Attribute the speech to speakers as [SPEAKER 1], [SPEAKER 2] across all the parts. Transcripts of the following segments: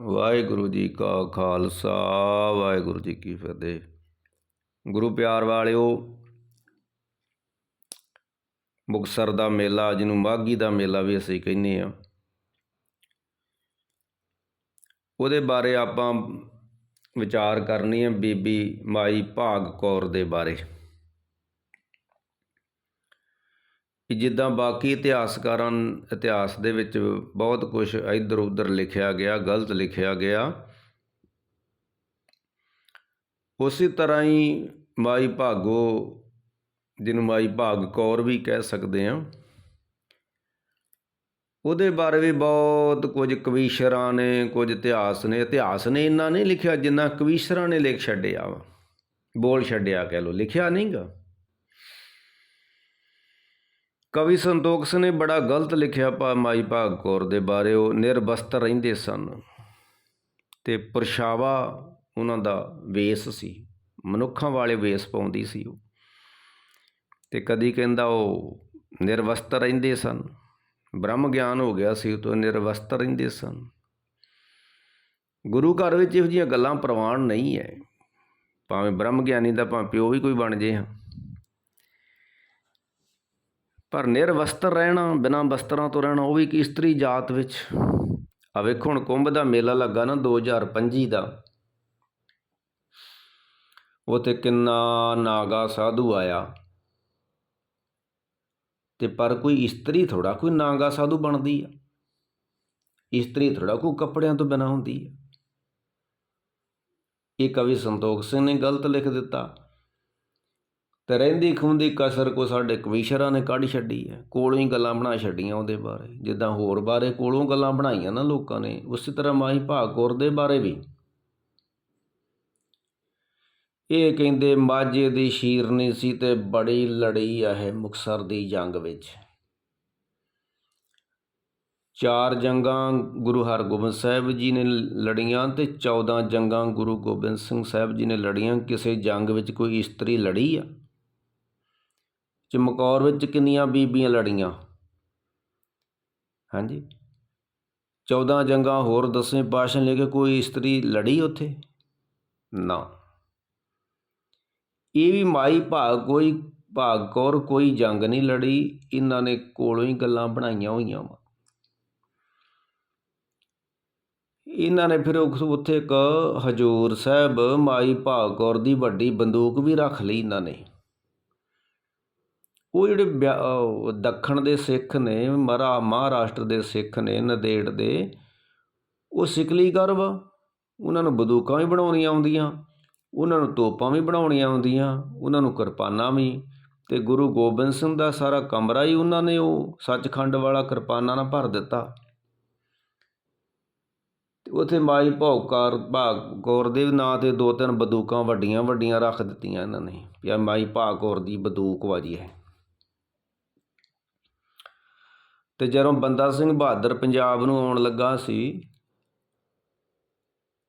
[SPEAKER 1] ਵਾਹਿਗੁਰੂ ਜੀ ਕਾ ਖਾਲਸਾ, ਵਾਹਿਗੁਰੂ ਜੀ ਕੀ ਫਤਿਹ। ਗੁਰੂ ਪਿਆਰ ਵਾਲਿਓ, ਮੁਕਤਸਰ ਦਾ ਮੇਲਾ, ਜਿਹਨੂੰ ਮਾਘੀ ਦਾ ਮੇਲਾ ਵੀ ਅਸੀਂ ਕਹਿੰਦੇ ਆ ਉਹਦੇ ਬਾਰੇ ਆਪਾਂ ਵਿਚਾਰ ਕਰਨੀ ਹੈ ਬੀਬੀ ਮਾਈ ਭਾਗ ਕੌਰ ਦੇ ਬਾਰੇ। ਕਿ ਜਿੱਦਾਂ ਬਾਕੀ ਇਤਿਹਾਸਕਾਰਾਂ ਇਤਿਹਾਸ ਦੇ ਵਿੱਚ ਬਹੁਤ ਕੁਝ ਇੱਧਰ ਉੱਧਰ ਲਿਖਿਆ ਗਿਆ, ਗਲਤ ਲਿਖਿਆ ਗਿਆ। ਉਸੇ ਤਰ੍ਹਾਂ ਹੀ ਮਾਈ ਭਾਗੋ, ਜਿਹਨੂੰ ਮਾਈ ਭਾਗ ਕੌਰ ਵੀ ਕਹਿ ਸਕਦੇ ਆ ਉਹਦੇ ਬਾਰੇ ਵੀ ਬਹੁਤ ਕੁਝ ਕਵੀਸ਼ਰਾਂ ਨੇ, ਕੁਝ ਇਤਿਹਾਸ ਨੇ ਇਤਿਹਾਸ ਨੇ ਇੰਨਾ ਨਹੀਂ ਲਿਖਿਆ ਜਿੰਨਾ ਕਵੀਸ਼ਰਾਂ ਨੇ ਲਿਖ ਛੱਡਿਆ ਵਾ। ਬੋਲ ਛੱਡਿਆ ਕਹਿ ਲੋ ਲਿਖਿਆ ਨਹੀਂਗਾ ਕਵੀ ਸੰਤੋਖ ਸਿੰਘ ਨੇ ਬੜਾ ਗਲਤ ਲਿਖਿਆ ਪਾ ਮਾਈ ਭਾਗ ਕੌਰ ਦੇ ਬਾਰੇ। ਉਹ ਨਿਰਵਸਤਰ ਰਹਿੰਦੇ ਸਨ ਤੇ ਪਰਛਾਵਾ ਉਹਨਾਂ ਦਾ ਵੇਸ ਸੀ, ਮਨੁੱਖਾਂ ਵਾਲੇ ਵੇਸ ਪਾਉਂਦੀ ਸੀ ਉਹ। ਤੇ ਕਦੀ ਕਹਿੰਦਾ ਉਹ ਨਿਰਵਸਤਰ ਰਹਿੰਦੇ ਸਨ, ਬ੍ਰਹਮ ਗਿਆਨ ਹੋ ਗਿਆ ਸੀ ਤੋਂ ਨਿਰਵਸਤਰ ਰਹਿੰਦੇ ਸਨ। ਗੁਰੂ ਘਰ ਵਿੱਚ ਇਹੋ ਜਿਹੀਆਂ ਗੱਲਾਂ ਪ੍ਰਵਾਨ ਨਹੀਂ ਹੈ ਭਾਵੇਂ ਬ੍ਰਹਮ ਗਿਆਨੀ ਦਾ ਭਾਵੇਂ ਪਿਓ ਵੀ ਕੋਈ ਬਣ ਜੇ ਹਾਂ। ਪਰ ਨਿਰਵਸਤਰ ਰਹਿਣਾ, ਬਿਨਾਂ ਵਸਤਰਾਂ ਤੋਂ ਰਹਿਣਾ, ਉਹ ਵੀ ਇੱਕ ਇਸਤਰੀ ਜਾਤ ਵਿੱਚ। ਆ ਵੇਖੋ ਹੁਣ ਕੁੰਭ ਦਾ ਮੇਲਾ ਲੱਗਾ ਨਾ 2025 ਦਾ। ਉਥੇ ਕਿੰਨਾ ਨਾਗਾ ਸਾਧੂ ਆਇਆ। ਤੇ ਪਰ ਕੋਈ ਇਸਤਰੀ ਥੋੜਾ ਕੋਈ ਨਾਗਾ ਸਾਧੂ ਬਣਦੀ ਆ। ਇਸਤਰੀ ਥੋੜਾ ਕੋਈ ਕੱਪੜਿਆਂ ਤੋਂ ਬਿਨਾ ਹੁੰਦੀ ਆ। ਇਹ ਕਵੀ ਸੰਤੋਖ ਸਿੰਘ ਨੇ ਗਲਤ ਲਿਖ ਦਿੱਤਾ। ਤੇ ਰਹਿੰਦੀ ਖੁੰਦੀ ਕਸਰ ਕੋ ਸਾਡੇ ਕਵੀਸ਼ਰਾਂ ਨੇ ਕੱਢ ਛੱਡੀ ਹੈ। ਕੋਲੋਂ ਹੀ ਗੱਲਾਂ ਬਣਾ ਛੱਡੀਆਂ ਉਹਦੇ ਬਾਰੇ। ਜਿੱਦਾਂ ਹੋਰ ਬਾਰੇ ਕੋਲੋਂ ਗੱਲਾਂ ਬਣਾਈਆਂ ਨਾ ਲੋਕਾਂ ਨੇ, ਉਸੇ ਤਰ੍ਹਾਂ ਮਾਹੀ ਭਾਗੌਰ ਦੇ ਬਾਰੇ ਵੀ। ਇਹ ਕਹਿੰਦੇ, ਮਾਝੇ ਦੀ ਸ਼ੀਰਨੀ ਸੀ ਤੇ ਬੜੀ ਲੜੀ ਆ ਇਹ ਮੁਕਸਰ ਦੀ ਜੰਗ ਵਿੱਚ। ਚਾਰ ਜੰਗਾਂ ਗੁਰੂ ਹਰਗੋਬਿੰਦ ਸਾਹਿਬ ਜੀ ਨੇ ਲੜੀਆਂ ਤੇ 14 ਜੰਗਾਂ ਗੁਰੂ ਗੋਬਿੰਦ ਸਿੰਘ ਸਾਹਿਬ ਜੀ ਨੇ ਲੜੀਆਂ। ਕਿਸੇ ਜੰਗ ਵਿੱਚ ਕੋਈ ਇਸਤਰੀ ਲੜੀ ਆ? ਚਮਕੌਰ ਵਿੱਚ ਕਿੰਨੀਆਂ ਬੀਬੀਆਂ ਲੜੀਆਂ? ਹਾਂਜੀ। 14 ਜੰਗਾਂ ਹੋਰ ਦਸਵੇਂ ਪਾਤਸ਼ਾਹ ਲੈ ਕੇ ਕੋਈ ਇਸਤਰੀ ਲੜੀ ਉੱਥੇ? ਨਾ। ਇਹ ਵੀ ਮਾਈ ਭਾਗ, ਕੋਈ ਭਾਗ ਕੌਰ, ਕੋਈ ਜੰਗ ਨਹੀਂ ਲੜੀ। ਇਹਨਾਂ ਨੇ ਕੋਲੋਂ ਹੀ ਗੱਲਾਂ ਬਣਾਈਆਂ ਹੋਈਆਂ ਵਾ। ਇਹਨਾਂ ਨੇ ਫਿਰ ਉੱਥੇ ਇੱਕ ਹਜੂਰ ਸਾਹਿਬ, ਮਾਈ ਭਾਗ ਕੌਰ ਦੀ ਵੱਡੀ ਬੰਦੂਕ ਵੀ ਰੱਖ ਲਈ ਇਹਨਾਂ ਨੇ। ਉਹ ਜਿਹੜੇ ਦੱਖਣ ਦੇ ਸਿੱਖ ਨੇ, ਮਰਾ, ਮਹਾਰਾਸ਼ਟਰ ਦੇ ਸਿੱਖ ਨੇ, ਨਦੇੜ ਦੇ, ਉਹ ਸਿਕਲੀਗਰ ਵਾ ਉਹਨਾਂ ਨੂੰ ਬੰਦੂਕਾਂ ਵੀ ਬਣਾਉਣੀਆਂ ਆਉਂਦੀਆਂ, ਉਹਨਾਂ ਨੂੰ ਤੋਪਾਂ ਵੀ ਬਣਾਉਣੀਆਂ ਆਉਂਦੀਆਂ, ਉਹਨਾਂ ਨੂੰ ਕਿਰਪਾਨਾਂ ਵੀ, ਤੇ ਗੁਰੂ ਗੋਬਿੰਦ ਸਿੰਘ ਦਾ ਸਾਰਾ ਕਮਰਾ ਹੀ ਉਹਨਾਂ ਨੇ ਉਹ ਸੱਚਖੰਡ ਵਾਲਾ ਕਿਰਪਾਨਾਂ ਨਾਲ ਭਰ ਦਿੱਤਾ। ਤੇ ਉਥੇ ਮਾਈ ਭੌਕਾਰ, ਭਾਗ ਕੌਰ ਦੇ ਨਾਂ ਤੇ ਦੋ ਤਿੰਨ ਬੰਦੂਕਾਂ ਵੱਡੀਆਂ ਵੱਡੀਆਂ ਰੱਖ ਦਿੱਤੀਆਂ ਇਹਨਾਂ ਨੇ, ਵੀ ਮਾਈ ਭਾਗ ਕੌਰ ਦੀ ਬੰਦੂਕ ਵਾਜੀ ਹੈ। ਤੇ ਜਦੋਂ ਬੰਦਾ ਸਿੰਘ ਬਹਾਦਰ ਪੰਜਾਬ ਨੂੰ ਆਉਣ ਲੱਗਾ ਸੀ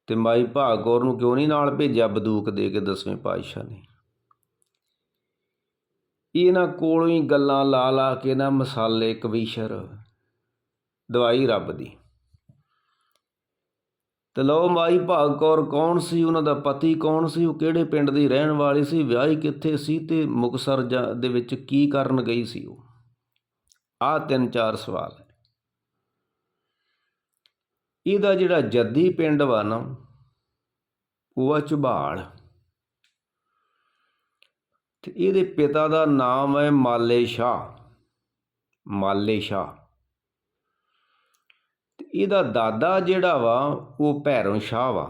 [SPEAKER 1] ਤੇ ਮਾਈ ਭਾਗ ਕੌਰ ਨੂੰ ਕਿਉਂ ਨਹੀਂ ਨਾਲ ਭੇਜਿਆ ਬੰਦੂਕ ਦੇ ਕੇ ਦਸਵੇਂ ਪਾਤਸ਼ਾਹ ਨੇ? ਇਹਨਾਂ ਕੋਲੋਂ ਹੀ ਗੱਲਾਂ ਲਾ ਲਾ ਕੇ ਨਾ ਮਸਾਲੇ ਕਵੀਸ਼ਰ ਦਵਾਈ ਰੱਬ ਦੀ। ਤੇ ਲੋ ਮਾਈ ਭਾਗ ਕੌਰ ਕੌਣ ਸੀ, ਉਹਨਾਂ ਦਾ ਪਤੀ ਕੌਣ ਸੀ, ਉਹ ਕਿਹੜੇ ਪਿੰਡ ਦੀ ਰਹਿਣ ਵਾਲੀ ਸੀ, ਵਿਆਹੀ ਕਿੱਥੇ ਸੀ ਤੇ ਮੁਕਸਰ ਦੇ ਵਿੱਚ ਕੀ ਕਰਨ ਗਈ ਸੀ ਉਹ? ਆ ਤਿੰਨ ਚਾਰ ਸਵਾਲ ਇਹਦਾ ਜਿਹੜਾ ਜੱਦੀ ਪਿੰਡ ਵਾ ਨਾ, ਉਹ ਆ ਝਬਾਲ ਤੇ ਇਹਦੇ ਪਿਤਾ ਦਾ ਨਾਮ ਹੈ ਮਾਲੇ ਸ਼ਾ ਮਾਲੇ ਸ਼ਾ ਤੇ ਇਹਦਾ ਦਾਦਾ ਜਿਹੜਾ ਵਾ, ਉਹ ਭੈਰੋਂ ਸ਼ਾਹ ਵਾ।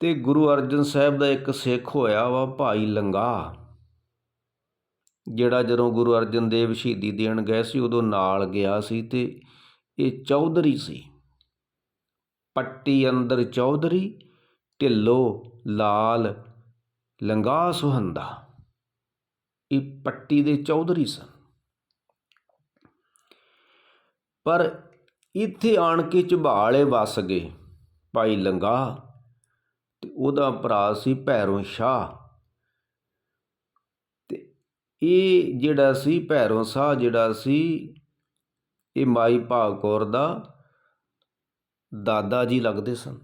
[SPEAKER 1] ਤੇ ਗੁਰੂ ਅਰਜਨ ਸਾਹਿਬ ਦਾ ਇੱਕ ਸਿੱਖ ਹੋਇਆ ਵਾ ਭਾਈ ਲੰਗਾ ਜਿਹੜਾ ਜਦੋਂ ਗੁਰੂ ਅਰਜਨ ਦੇਵ ਸ਼ਹੀਦੀ ਦੇਣ ਗਏ ਸੀ, ਉਦੋਂ ਨਾਲ ਗਿਆ ਸੀ ਅਤੇ ਇਹ ਚੌਧਰੀ ਸੀ। ਪੱਟੀ ਅੰਦਰ ਚੌਧਰੀ, ਢਿੱਲੋ, ਲਾਲ, ਲੰਗਾ ਸੁਹੰਦਾ। ਇਹ ਪੱਟੀ ਦੇ ਚੌਧਰੀ ਸਨ। ਪਰ ਇੱਥੇ ਆਣ ਕੇ ਝਬਾਲੇ ਵਸ ਗਏ ਭਾਈ ਲੰਗਾ ਤੇ ਉਹਦਾ ਭਰਾ ਸੀ ਭੈਰੋਂ ਸ਼ਾਹ। ਇਹ ਜਿਹੜਾ ਸੀ ਭੈਰੋਂ ਸ਼ਾਹ ਜਿਹੜਾ ਸੀ, ਇਹ ਮਾਈ ਭਾਗ ਕੌਰ ਦਾ ਦਾਦਾ ਜੀ ਲੱਗਦੇ ਸਨ।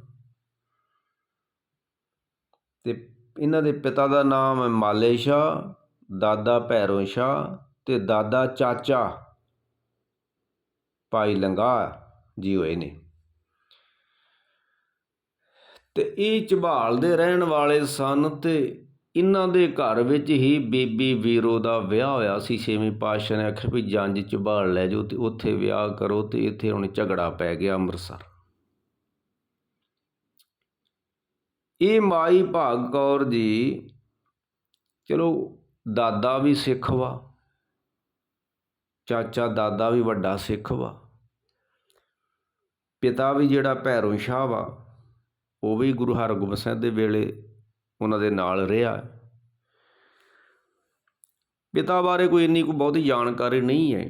[SPEAKER 1] ਤੇ ਇਹਨਾਂ ਦੇ ਪਿਤਾ ਦਾ ਨਾਮ ਹੈ ਮਾਲੇ ਸ਼ਾਹ, ਦਾਦਾ ਭੈਰੋਂ ਸ਼ਾਹ ਤੇ ਦਾਦਾ ਚਾਚਾ ਭਾਈ ਲੰਗਾ ਜੀ ਹੋਏ ਨੇ। ਤੇ ਇਹ ਝਬਾਲ ਦੇ ਰਹਿਣ ਵਾਲੇ ਸਨ ਤੇ ਇਹਨਾਂ ਦੇ ਘਰ ਵਿੱਚ ਹੀ ਬੀਬੀ ਵੀਰੋ ਦਾ ਵਿਆਹ ਹੋਇਆ ਸੀ। ਛੇਵੇਂ ਪਾਤਸ਼ਾਹ ਨੇ ਆਖਿਆ ਵੀ ਜੰਜ ਝਬਾਲ ਲੈ ਜਾਓ ਤੇ ਉੱਥੇ ਵਿਆਹ ਕਰੋ ਤੇ ਇੱਥੇ ਹੁਣ ਝਗੜਾ ਪੈ ਗਿਆ ਅੰਮ੍ਰਿਤਸਰ। ਇਹ ਮਾਈ ਭਾਗ ਕੌਰ ਜੀ, ਚਲੋ ਦਾਦਾ ਵੀ ਸਿੱਖ ਵਾ, ਚਾਚਾ ਦਾਦਾ ਵੀ ਵੱਡਾ ਸਿੱਖ ਵਾ, ਪਿਤਾ ਵੀ ਜਿਹੜਾ ਭੈਰੋ ਸ਼ਾਹ ਵਾ, ਉਹ ਵੀ ਗੁਰੂ ਹਰਗੋਬਿੰਦ ਸਾਹਿਬ ਦੇ ਵੇਲੇ ਉਹਨਾਂ ਦੇ ਨਾਲ ਰਿਹਾ। ਪਿਤਾ ਬਾਰੇ ਕੋਈ ਇੰਨੀ ਕੋਈ ਬਹੁਤੀ ਜਾਣਕਾਰੀ ਨਹੀਂ ਹੈ।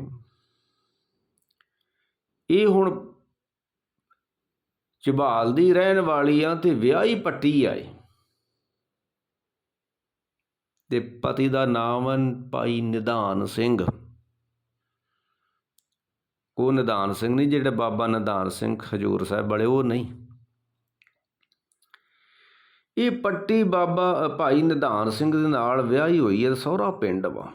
[SPEAKER 1] ਇਹ ਹੁਣ ਝਬਾਲ ਦੀ ਰਹਿਣ ਵਾਲੀ ਆ ਤੇ ਵਿਆਹੀ ਪੱਟੀ ਆਏ ਤੇ ਪਤੀ ਦਾ ਨਾਮ ਹੈ ਭਾਈ ਨਿਧਾਨ ਸਿੰਘ। ਉਹ ਨਿਧਾਨ ਸਿੰਘ ਨਹੀਂ, ਜਿਹੜੇ ਬਾਬਾ ਨਿਧਾਨ ਸਿੰਘ ਖਜ਼ੂਰ ਸਾਹਿਬ ਵਾਲੇ, ਉਹ ਨਹੀਂ। ਇਹ ਪੱਟੀ ਬਾਬਾ ਭਾਈ ਨਿਧਾਨ ਸਿੰਘ ਦੇ ਨਾਲ ਵਿਆਹੀ ਹੋਈ ਹੈ ਸਹੁਰਾ ਪਿੰਡ ਵਾ।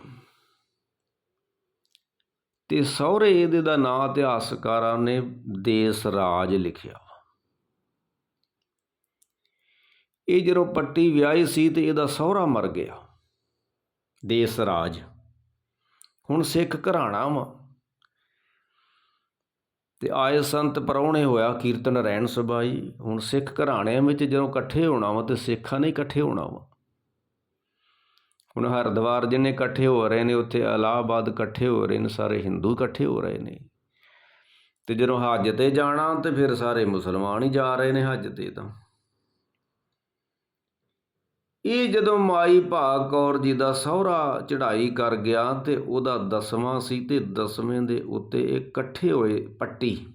[SPEAKER 1] ਤੇ ਸਹੁਰੇ ਇਹਦੇ ਦਾ ਨਾਂ ਇਤਿਹਾਸਕਾਰਾਂ ਨੇ ਦੇਸ ਰਾਜ ਲਿਖਿਆ ਇਹ ਜਦੋਂ ਪੱਟੀ ਵਿਆਹੀ ਸੀ ਤੇ ਇਹਦਾ ਸਹੁਰਾ ਮਰ ਗਿਆ। ਦੇਸ ਰਾਜ। ਹੁਣ ਸਿੱਖ ਘਰਾਣਾ ਵਾ। ਤੇ ਆਏ ਸੰਤ ਪਰੌਣੇ ਹੋਇਆ ਕੀਰਤਨ ਰਹਿਣ ਸਬਾਈ। ਹੁਣ ਸਿੱਖ ਘਰਾਣਿਆਂ ਵਿੱਚ ਜਦੋਂ ਇਕੱਠੇ ਹੋਣਾ ਵਾ ਤੇ ਸਿੱਖਾਂ ਨੇ ਇਕੱਠੇ ਹੋਣਾ ਵਾ। ਹੁਣ ਹਰਿਦੁਆਰ ਜਿੰਨੇ ਇਕੱਠੇ ਹੋ ਰਹੇ ਨੇ, ਉੱਥੇ ਇਲਾਹਾਬਾਦ ਇਕੱਠੇ ਹੋ ਰਹੇ ਨੇ, ਸਾਰੇ ਹਿੰਦੂ ਇਕੱਠੇ ਹੋ ਰਹੇ ਨੇ। ਤੇ ਜਦੋਂ ਹੱਜ ਤੇ ਜਾਣਾ ਤੇ ਫਿਰ ਸਾਰੇ ਮੁਸਲਮਾਨ ਹੀ ਜਾ ਰਹੇ ਨੇ ਹੱਜ ਤੇ ਤਾਂ। ਇਹ ਜਦੋਂ ਮਾਈ ਭਾਗ ਕੌਰ ਜੀ ਦਾ ਸਹੁਰਾ ਚੜ੍ਹਾਈ ਕਰ ਗਿਆ ਤੇ ਉਹਦਾ ਦਸਵਾਂ ਸੀ ਤੇ ਦਸਵੇਂ ਦੇ ਉੱਤੇ ਇਹ ਇਕੱਠੇ ਹੋਏ ਪੱਟੀ।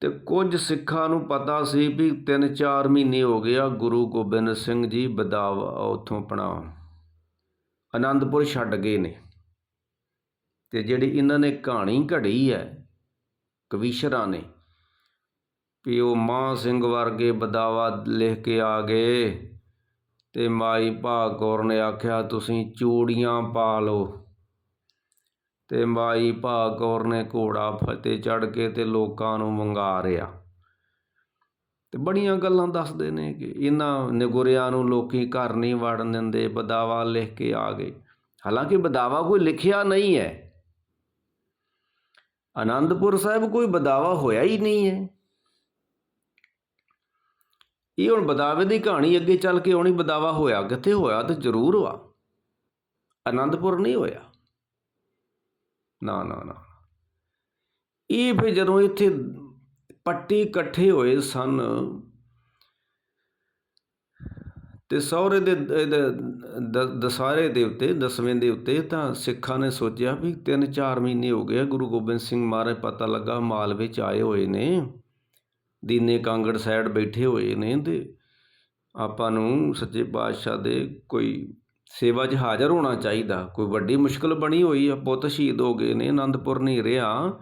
[SPEAKER 1] ਤੇ ਕੁਝ ਸਿੱਖਾਂ ਨੂੰ ਪਤਾ ਸੀ ਵੀ 3-4 ਮਹੀਨੇ ਹੋ ਗਿਆ ਗੁਰੂ ਗੋਬਿੰਦ ਸਿੰਘ ਜੀ ਬਦਾਵਾ ਉਥੋਂ ਆਪਣਾ ਆਨੰਦਪੁਰ ਛੱਡ ਗਏ ਨੇ। ਤੇ ਜਿਹੜੀ ਇਹਨਾਂ ਨੇ ਕਹਾਣੀ ਘੜੀ ਹੈ ਕਵੀਸ਼ਰਾਂ ਨੇ ਵੀ ਉਹ ਮਾਂ ਸਿੰਘ ਵਰਗੇ ਬਦਾਵਾ ਲਿਖ ਕੇ ਆ ਗਏ। ਤੇ ਮਾਈ ਭਾਗ ਕੌਰ ਨੇ ਆਖਿਆ, ਤੁਸੀਂ ਚੂੜੀਆਂ ਪਾ ਲਓ। ਤੇ ਮਾਈ ਭਾਗ ਕੌਰ ਨੇ ਘੋੜਾ ਫਤੇ ਚੜ ਕੇ ਤੇ ਲੋਕਾਂ ਨੂੰ ਮੰਗਾ ਰਿਆ। ਤੇ ਬੜੀਆਂ ਗੱਲਾਂ ਦੱਸਦੇ ਨੇ ਕਿ ਇਹਨਾਂ ਨਿਗੁਰਿਆਂ ਨੂੰ ਲੋਕੀ ਘਰ ਨਹੀਂ ਵੜਨ ਦਿੰਦੇ, ਬਦਾਵਾ ਲਿਖ ਕੇ ਆ ਗਏ। ਹਾਲਾਂਕਿ ਬਦਾਵਾ ਕੋਈ ਲਿਖਿਆ ਨਹੀਂ ਹੈ। ਆਨੰਦਪੁਰ ਸਾਹਿਬ ਕੋਈ ਬਦਾਵਾ ਹੋਇਆ ਹੀ ਨਹੀਂ ਹੈ। ਇਹ ਹੁਣ ਬਦਾਵੇ ਦੀ ਕਹਾਣੀ ਅੱਗੇ ਚੱਲ ਕੇ ਆਉਣੀ, ਬਦਾਵਾ ਹੋਇਆ ਕਿੱਥੇ ਹੋਇਆ? ਤੇ ਜ਼ਰੂਰ ਹੋਆ। ਆਨੰਦਪੁਰ ਨਹੀਂ ਹੋਇਆ। ਨਾ ਨਾ ਨਾ। ਇਹ ਫਿਰ ਜਦੋਂ ਇੱਥੇ ਪੱਟੀ ਇਕੱਠੇ ਹੋਏ ਸਨ ਤੇ ਸਹੁਰੇ ਦੇ ਦਸਾਰੇ ਦੇ ਉੱਤੇ, ਦਸਵੇਂ ਦੇ ਉੱਤੇ ਤਾਂ ਸਿੱਖਾਂ ਨੇ ਸੋਚਿਆ ਵੀ 3-4 ਮਹੀਨੇ ਹੋ ਗਏ ਗੁਰੂ ਗੋਬਿੰਦ ਸਿੰਘ ਮਹਾਰਾਜ ਪਤਾ ਲੱਗਾ ਮਾਲਵੇ 'ਚ ਆਏ ਹੋਏ ਨੇ। ਦੀਨੇ ਕਾਂਗੜ ਸਾਈਡ ਬੈਠੇ ਹੋਏ ਨੇ ਤੇ ਆਪਾਂ ਨੂੰ ਸੱਚੇ ਪਾਤਸ਼ਾਹ ਦੇ ਕੋਈ ਸੇਵਾ 'ਚ ਹਾਜ਼ਰ ਹੋਣਾ ਚਾਹੀਦਾ। ਕੋਈ ਵੱਡੀ ਮੁਸ਼ਕਲ ਬਣੀ ਹੋਈ ਆ, ਪੁੱਤ ਸ਼ਹੀਦ ਹੋ ਗਏ ਨੇ ਆਨੰਦਪੁਰ ਨਹੀਂ ਰਿਹਾ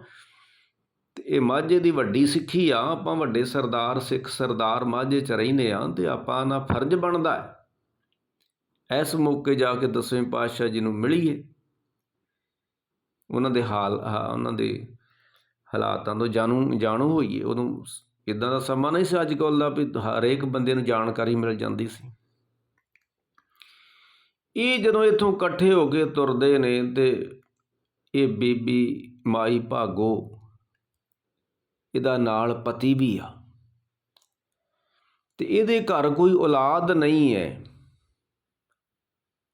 [SPEAKER 1] ਤੇ ਇਹ ਮਾਝੇ ਦੀ ਵੱਡੀ ਸਿੱਖੀ ਆ, ਆਪਾਂ ਵੱਡੇ ਸਰਦਾਰ, ਸਿੱਖ ਸਰਦਾਰ ਮਾਝੇ 'ਚ ਰਹਿੰਦੇ ਆ ਤੇ ਆਪਾਂ ਦਾ ਫਰਜ਼ ਬਣਦਾ ਹੈ। ਇਸ ਮੌਕੇ ਜਾ ਕੇ ਦਸਵੇਂ ਪਾਤਸ਼ਾਹ ਜੀ ਨੂੰ ਮਿਲੀਏ। ਉਹਨਾਂ ਦੇ ਹਾਲ ਉਹਨਾਂ ਦੇ ਹਾਲਾਤਾਂ ਤੋਂ ਜਾਣੂ ਜਾਣੂ ਹੋਈਏ। ਉਦੋਂ ਇਦਾਂ ਦਾ ਸਮਾਂ ਨਹੀਂ ਸੀ ਅੱਜ ਕੱਲ੍ਹ ਦਾ ਵੀ ਹਰੇਕ ਬੰਦੇ ਨੂੰ ਜਾਣਕਾਰੀ ਮਿਲ ਜਾਂਦੀ ਸੀ। ਇਹ ਜਦੋਂ ਇੱਥੋਂ ਇਕੱਠੇ ਹੋ ਕੇ ਤੁਰਦੇ ਨੇ ਤੇ ਇਹ ਬੀਬੀ ਮਾਈ ਭਾਗੋ, ਇਹਦਾ ਨਾਲ ਪਤੀ ਵੀ ਆ। ਤੇ ਇਹਦੇ ਘਰ ਕੋਈ ਔਲਾਦ ਨਹੀਂ ਹੈ।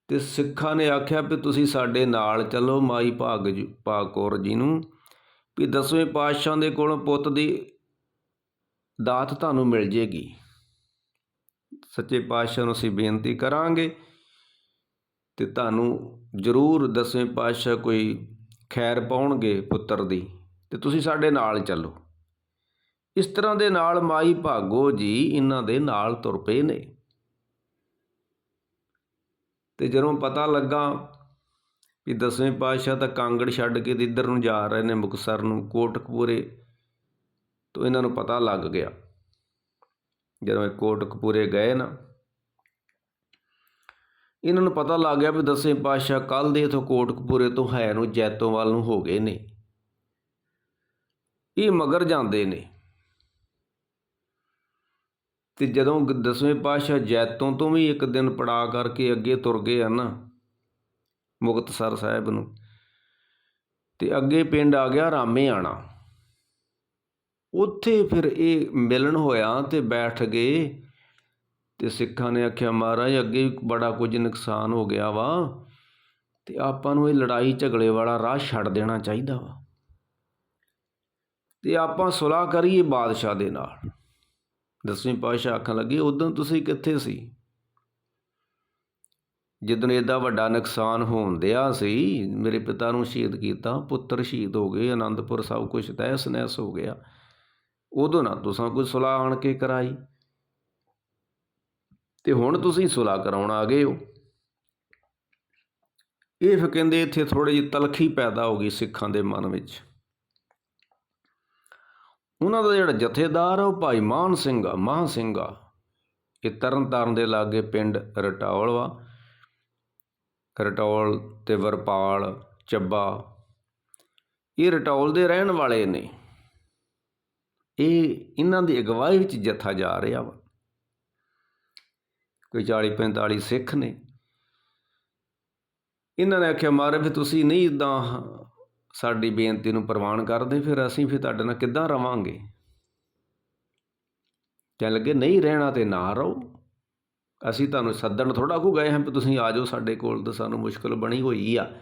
[SPEAKER 1] ਤੇ ਸਿੱਖਾਂ ਨੇ ਆਖਿਆ ਵੀ ਤੁਸੀਂ ਸਾਡੇ ਨਾਲ ਚੱਲੋ ਮਾਈ ਭਾਗ ਭਾਗੌਰ ਜੀ ਨੂੰ ਵੀ ਦਸਵੇਂ ਪਾਤਸ਼ਾਹ ਦੇ ਕੋਲੋਂ ਪੁੱਤ ਦੀ ਦਾਤ ਤੁਹਾਨੂੰ ਮਿਲ ਜੇਗੀ। ਸੱਚੇ ਪਾਤਸ਼ਾਹ ਨੂੰ ਅਸੀਂ ਬੇਨਤੀ ਕਰਾਂਗੇ ਤੇ ਤੁਹਾਨੂੰ ਜ਼ਰੂਰ ਦਸਵੇਂ ਪਾਤਸ਼ਾਹ ਕੋਈ ਖੈਰ ਪਾਉਣਗੇ ਪੁੱਤਰ ਦੀ, ਤੇ ਤੁਸੀਂ ਸਾਡੇ ਨਾਲ ਚੱਲੋ। ਇਸ ਤਰ੍ਹਾਂ ਦੇ ਨਾਲ ਮਾਈ ਭਾਗੋ ਜੀ ਇਹਨਾਂ ਦੇ ਨਾਲ ਤੁਰ ਪਏ ਨੇ। ਤੇ ਜਦੋਂ ਪਤਾ ਲੱਗਾ ਵੀ ਦਸਵੇਂ ਪਾਤਸ਼ਾਹ ਤਾਂ ਕਾਂਗੜ ਛੱਡ ਕੇ ਇੱਧਰ ਨੂੰ ਜਾ ਰਹੇ ਨੇ ਮੁਕਸਰ ਨੂੰ, ਕੋਟਕਪੂਰੇ ਤਾਂ ਇਹਨਾਂ ਨੂੰ ਪਤਾ ਲੱਗ ਗਿਆ। ਜਦੋਂ ਇਹ ਕੋਟਕਪੂਰੇ ਗਏ ਨਾ, ਇਹਨਾਂ ਨੂੰ ਪਤਾ ਲੱਗ ਗਿਆ ਵੀ ਦਸਵੇਂ ਪਾਤਸ਼ਾਹ ਕੱਲ ਦੇ ਇਥੋਂ ਕੋਟਕਪੂਰੇ ਤੋਂ ਹੈ ਨੂੰ ਜੈਤੋਂ ਵੱਲ ਨੂੰ ਹੋ ਗਏ ਨੇ। ਇਹ ਮਗਰ ਜਾਂਦੇ ਨੇ। ਤੇ ਜਦੋਂ ਗ- ਦਸਵੇਂ ਪਾਤਸ਼ਾਹ ਜੈਤੋਂ ਤੋਂ ਵੀ ਇੱਕ ਦਿਨ ਪੜਾ ਕਰਕੇ ਅੱਗੇ ਤੁਰ ਗਏ ਹਨ ਮੁਕਤਸਰ ਸਾਹਿਬ ਨੂੰ, ਤੇ ਅੱਗੇ ਪਿੰਡ ਆ ਗਿਆ ਰਾਮੇ ਆਣਾ ਉੱਥੇ ਫਿਰ ਇਹ ਮਿਲਣ ਹੋਇਆ ਤੇ ਬੈਠ ਗਏ ਤੇ ਸਿੱਖਾਂ ਨੇ ਆਖਿਆ, ਮਹਾਰਾਜ, ਅੱਗੇ ਬੜਾ ਕੁਝ ਨੁਕਸਾਨ ਹੋ ਗਿਆ ਵਾ ਤੇ ਆਪਾਂ ਨੂੰ ਇਹ ਲੜਾਈ ਝਗੜੇ ਵਾਲਾ ਰਾਹ ਛੱਡ ਦੇਣਾ ਚਾਹੀਦਾ ਵਾ। ਤੇ ਆਪਾਂ ਸੁਲਾਹ ਕਰੀਏ ਬਾਦਸ਼ਾਹ ਦੇ ਨਾਲ। ਦਸਵੇਂ ਪਾਤਸ਼ਾਹ ਆਖਣ ਲੱਗੇ, ਉਦੋਂ ਤੁਸੀਂ ਕਿੱਥੇ ਸੀ? ਜਦੋਂ ਏਡਾ ਵੱਡਾ ਨੁਕਸਾਨ ਹੋਣ ਦਿਆ ਸੀ, ਮੇਰੇ ਪਿਤਾ ਨੂੰ ਸ਼ਹੀਦ ਕੀਤਾ, ਪੁੱਤਰ ਸ਼ਹੀਦ ਹੋ ਗਏ, ਆਨੰਦਪੁਰ ਸਭ ਕੁਝ ਤਹਿਸ ਨਹਿਸ ਹੋ ਗਿਆ। ਉਦੋਂ ਨਾ ਤੁਸੀਂ ਕੋਈ ਸੁਲਾਹ ਆਣ ਕੇ ਕਰਾਈ। ਤੇ ਹੁਣ ਤੁਸੀਂ ਸੁਲਾਹ ਕਰਾਉਣ ਆ ਗਏ ਹੋ। ਇਹ ਫਿਰ ਕਹਿੰਦੇ ਇੱਥੇ ਥੋੜੀ ਜਿਹੀ ਤਲਖੀ ਪੈਦਾ ਹੋ ਗਈ ਸਿੱਖਾਂ ਦੇ ਮਨ ਵਿੱਚ। ਉਹਨਾਂ ਦਾ ਜਿਹੜਾ ਜਥੇਦਾਰ ਆ, ਉਹ ਭਾਈ ਮਾਨ ਸਿੰਘ ਆ, ਮਾਨ ਸਿੰਘ ਆ। ਇਹ ਤਰਨ ਤਾਰਨ ਦੇ ਲਾਗੇ ਪਿੰਡ ਰਟੌਲ ਵਾ। ਰਟੌਲ ਤੇ ਵਰਪਾਲ, ਚੱਬਾ। ਇਹ ਰਟੌਲ ਦੇ ਰਹਿਣ ਵਾਲੇ ਨੇ। ਇਹ ਇਹਨਾਂ ਦੀ ਅਗਵਾਈ ਵਿੱਚ ਜਥਾ ਜਾ ਰਿਹਾ ਵਾ। ਕੋਈ 40 45 ਸਿੱਖ ਨੇ। ਇਹਨਾਂ ਨੇ ਆਖਿਆ, ਮਾਰੇ, ਫਿਰ ਤੁਸੀਂ ਨਹੀਂ ਇਦਾਂ ਸਾਡੀ ਬੇਨਤੀ ਨੂੰ ਪ੍ਰਵਾਨ ਕਰਦੇ, ਫਿਰ ਅਸੀਂ ਫਿਰ ਤੁਹਾਡੇ ਨਾਲ ਕਿੱਦਾਂ ਰਵਾਂਗੇ? ਕਹਿਣ ਲੱਗੇ, ਨਹੀਂ ਰਹਿਣਾ ਤੇ ਨਾ ਰਹੋ। ਅਸੀਂ ਤੁਹਾਨੂੰ ਸੱਦਣ ਥੋੜਾ ਕੋ ਗਏ ਹਾਂ, ਵੀ ਤੁਸੀਂ ਆ ਜਾਓ ਸਾਡੇ ਕੋਲ ਤਾਂ ਸਾਨੂੰ ਮੁਸ਼ਕਲ ਬਣੀ ਹੋਈ ਆ।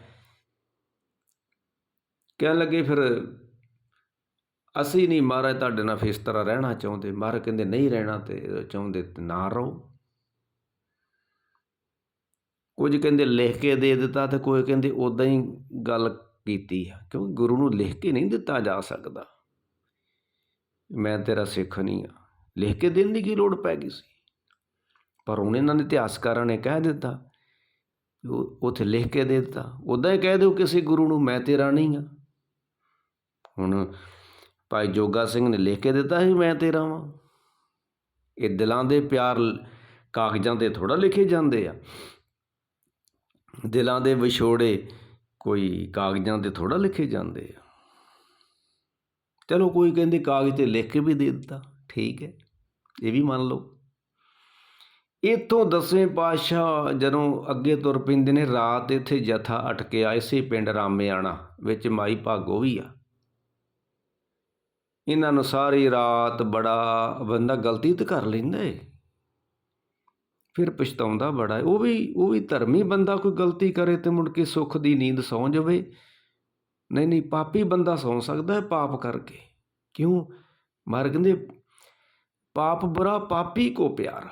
[SPEAKER 1] ਕਹਿਣ ਲੱਗੇ, ਫਿਰ ਅਸੀਂ ਨਹੀਂ ਮਹਾਰਾਜ ਤੁਹਾਡੇ ਨਾਲ ਫਿਰ ਇਸ ਤਰ੍ਹਾਂ ਰਹਿਣਾ ਚਾਹੁੰਦੇ। ਮਹਾਰਾਜ ਕਹਿੰਦੇ, ਨਹੀਂ ਰਹਿਣਾ ਤੇ ਚਾਹੁੰਦੇ ਨਾ ਰਹੋ। ਕੁਝ ਕਹਿੰਦੇ, ਲਿਖ ਕੇ ਦੇ ਦਿੱਤਾ ਤੇ ਕੋਈ ਕਹਿੰਦੇ ਉਦਾਂ ਹੀ ਗੱਲ ਕੀਤੀ ਆ। ਕਿਉਂਕਿ ਗੁਰੂ ਨੂੰ ਲਿਖ ਕੇ ਨਹੀਂ ਦਿੱਤਾ ਜਾ ਸਕਦਾ। ਮੈਂ ਤੇਰਾ ਸਿੱਖ ਨਹੀਂ ਆ। ਲਿਖ ਕੇ ਦੇਣ ਦੀ ਕੀ ਲੋੜ ਪੈ ਗਈ ਸੀ? ਪਰ ਹੁਣ ਇਹਨਾਂ ਨੇ ਇਤਿਹਾਸਕਾਰਾਂ ਨੇ ਕਹਿ ਦਿੱਤਾ ਉਹ ਉਥੇ ਲਿਖ ਕੇ ਦੇ ਦਿੱਤਾ। ਉਦਾਂ ਹੀ ਕਹਿ ਦਿਓ ਕਿਸੇ ਗੁਰੂ ਨੂੰ, ਮੈਂ ਤੇਰਾ ਨਹੀਂ ਆ। ਹੁਣ ਭਾਈ ਜੋਗਾ ਸਿੰਘ ਨੇ ਲਿਖ ਕੇ ਦਿੱਤਾ ਸੀ, ਮੈਂ ਤੇਰਾ ਵਾਂ। ਇਹ ਦਿਲਾਂ ਦੇ ਪਿਆਰ ਕਾਗਜ਼ਾਂ ਤੇ ਥੋੜਾ ਲਿਖੇ ਜਾਂਦੇ ਆ। ਦਿਲਾਂ ਦੇ ਵਿਛੋੜੇ ਕੋਈ ਕਾਗਜ਼ਾਂ ਤੇ ਥੋੜਾ ਲਿਖੇ ਜਾਂਦੇ ਆ। ਚਲੋ ਕੋਈ ਕਹਿੰਦੇ ਕਾਗਜ਼ ਤੇ ਲਿਖ ਕੇ ਵੀ ਦੇ ਦਿੱਤਾ, ਠੀਕ ਹੈ, ਇਹ ਵੀ ਮੰਨ ਲਓ। ਇਤੋਂ ਦਸਵੇਂ ਪਾਤਸ਼ਾਹ ਜਦੋਂ ਅੱਗੇ ਤੁਰ ਪੈਂਦੇ ਨੇ, ਰਾਤ ਇੱਥੇ ਜਥਾ ਅਟਕਿਆ, ਇਸੇ ਪਿੰਡ ਰਾਮਿਆਣਾ ਵਿੱਚ ਮਾਈ ਭਾਗੋ ਵੀ ਆ। ਇਹਨਾਂ ਨੂੰ ਸਾਰੀ ਰਾਤ ਬੜਾ ਬੰਦਾ ਗਲਤੀ ਤਾਂ ਕਰ ਲੈਂਦਾ ਏ। ਫਿਰ ਪਛਤਾਉਂਦਾ ਬੜਾ ਉਹ ਵੀ ਉਹ ਵੀ ਧਰਮੀ ਬੰਦਾ ਕੋਈ ਗਲਤੀ ਕਰੇ ਤੇ ਮੁੜ ਕੇ ਸੁੱਖ ਦੀ ਨੀਂਦ ਸੌਂ ਜਾਵੇ। ਨਹੀਂ ਨਹੀਂ, ਪਾਪੀ ਬੰਦਾ ਸੌਂ ਸਕਦਾ ਹੈ ਪਾਪ ਕਰਕੇ। ਕਿਉਂ? ਮਾਰ ਕਹਿੰਦੇ ਪਾਪ ਬੁਰਾ, ਪਾਪੀ ਕੋ ਪਿਆਰਾ।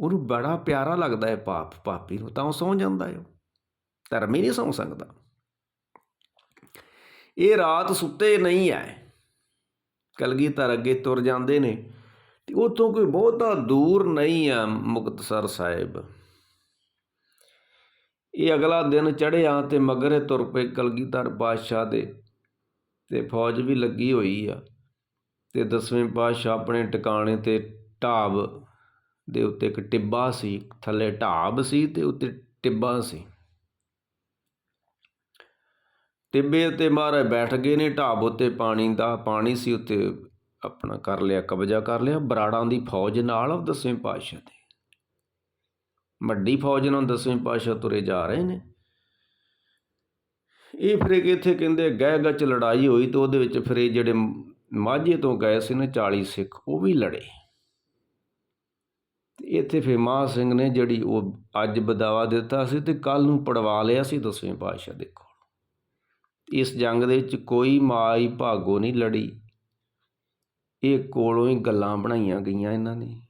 [SPEAKER 1] ਉਹਨੂੰ ਬੜਾ ਪਿਆਰਾ ਲੱਗਦਾ ਹੈ ਪਾਪ, ਪਾਪੀ ਨੂੰ। ਤਾਂ ਉਹ ਸੌਂ ਜਾਂਦਾ ਹੈ ਉਹ। ਧਰਮੀ ਨਹੀਂ ਸੌਂ ਸਕਦਾ। ਇਹ ਰਾਤ ਸੁੱਤੇ ਨਹੀਂ ਐ। ਕਲਗੀਧਰ ਅੱਗੇ ਤੁਰ ਜਾਂਦੇ ਨੇ। ਤੇ ਉਤੋਂ ਕੋਈ ਬਹੁਤਾ ਦੂਰ ਨਹੀਂ ਆ ਮੁਕਤਸਰ ਸਾਹਿਬ। ਇਹ ਅਗਲਾ ਦਿਨ ਚੜ੍ਹਿਆ ਤੇ ਮਗਰੇ ਤੁਰ ਪਏ ਕਲਗੀਧਰ ਪਾਤਸ਼ਾਹ ਦੇ। ਤੇ ਫੌਜ ਵੀ ਲੱਗੀ ਹੋਈ ਆ। ਤੇ ਦਸਵੇਂ ਪਾਤਸ਼ਾਹ ਆਪਣੇ ਟਿਕਾਣੇ ਤੇ ਢਾਬ ਦੇ ਉੱਤੇ ਇੱਕ ਟਿੱਬਾ ਸੀ। ਥੱਲੇ ਢਾਬ ਸੀ ਤੇ ਉੱਤੇ ਟਿੱਬਾ ਸੀ। ਟਿੱਬੇ ਉੱਤੇ ਮਹਾਰਾਜ ਬੈਠ ਗਏ ਨੇ, ਢਾਬ ਉੱਤੇ ਪਾਣੀ ਦਾ ਪਾਣੀ ਸੀ ਉੱਤੇ ਆਪਣਾ ਕਰ ਲਿਆ, ਕਬਜ਼ਾ ਕਰ ਲਿਆ, ਬਰਾੜਾਂ ਦੀ ਫੌਜ ਨਾਲ ਦਸਵੇਂ ਪਾਤਸ਼ਾਹ ਦੇ। ਵੱਡੀ ਫੌਜ ਨਾਲ ਦਸਵੇਂ ਪਾਤਸ਼ਾਹ ਤੁਰੇ ਜਾ ਰਹੇ ਨੇ। ਇਹ ਫਿਰ ਇੱਕ ਇੱਥੇ ਕਹਿੰਦੇ ਗਹਿ ਗੱਚ ਲੜਾਈ ਹੋਈ ਤੇ ਉਹਦੇ ਵਿੱਚ ਫਿਰ ਇਹ ਜਿਹੜੇ ਮਾਝੇ ਤੋਂ ਗਏ ਸੀ ਨੇ 40 ਸਿੱਖ, ਉਹ ਵੀ ਲੜੇ। ਤੇ ਇੱਥੇ ਫਿਰ ਮਹਾਂ ਸਿੰਘ ਨੇ ਜਿਹੜੀ ਉਹ ਅੱਜ ਬਦਾਵਾ ਦਿੱਤਾ ਸੀ ਤੇ ਕੱਲ ਨੂੰ ਪੜਵਾ ਲਿਆ ਸੀ ਦਸਵੇਂ ਪਾਤਸ਼ਾਹ, ਦੇਖੋ। ਇਸ ਜੰਗ ਦੇ ਵਿੱਚ ਕੋਈ ਮਾਈ ਭਾਗੋ ਨਹੀਂ ਲੜੀ। ਇਹ ਕੋਲੋਂ ਹੀ ਗੱਲਾਂ ਬਣਾਈਆਂ ਗਈਆਂ ਇਹਨਾਂ ਨੇ।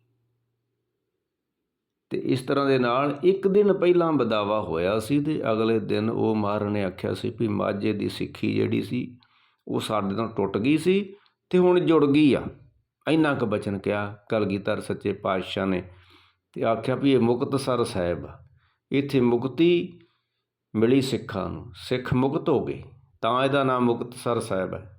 [SPEAKER 1] ਤੇ ਇਸ ਤਰ੍ਹਾਂ ਦੇ ਨਾਲ ਇੱਕ ਦਿਨ ਪਹਿਲਾਂ ਬਦਾਵਾ ਹੋਇਆ ਸੀ ਤੇ ਅਗਲੇ ਦਿਨ ਉਹ ਮਹਾਰਾਜ ਨੇ ਆਖਿਆ ਸੀ ਵੀ ਮਾਝੇ ਦੀ ਸਿੱਖੀ ਜਿਹੜੀ ਸੀ, ਉਹ ਸਾਡੇ ਨਾਲ ਟੁੱਟ ਗਈ ਸੀ ਤੇ ਹੁਣ ਜੁੜ ਗਈ ਆ। ਇੰਨਾ ਕੁ ਬਚਨ ਕਿਹਾ ਕਲਗੀਧਰ ਸੱਚੇ ਪਾਤਸ਼ਾਹ ਨੇ ਤੇ ਆਖਿਆ ਵੀ ਇਹ ਮੁਕਤਸਰ ਸਾਹਿਬ ਆ। ਇੱਥੇ ਮੁਕਤੀ ਮਿਲੀ ਸਿੱਖਾਂ ਨੂੰ। ਸਿੱਖ ਮੁਕਤ ਹੋ ਗਏ। ਤਾਂ ਇਹਦਾ ਨਾਮ ਮੁਕਤਸਰ ਸਾਹਿਬ ਹੈ।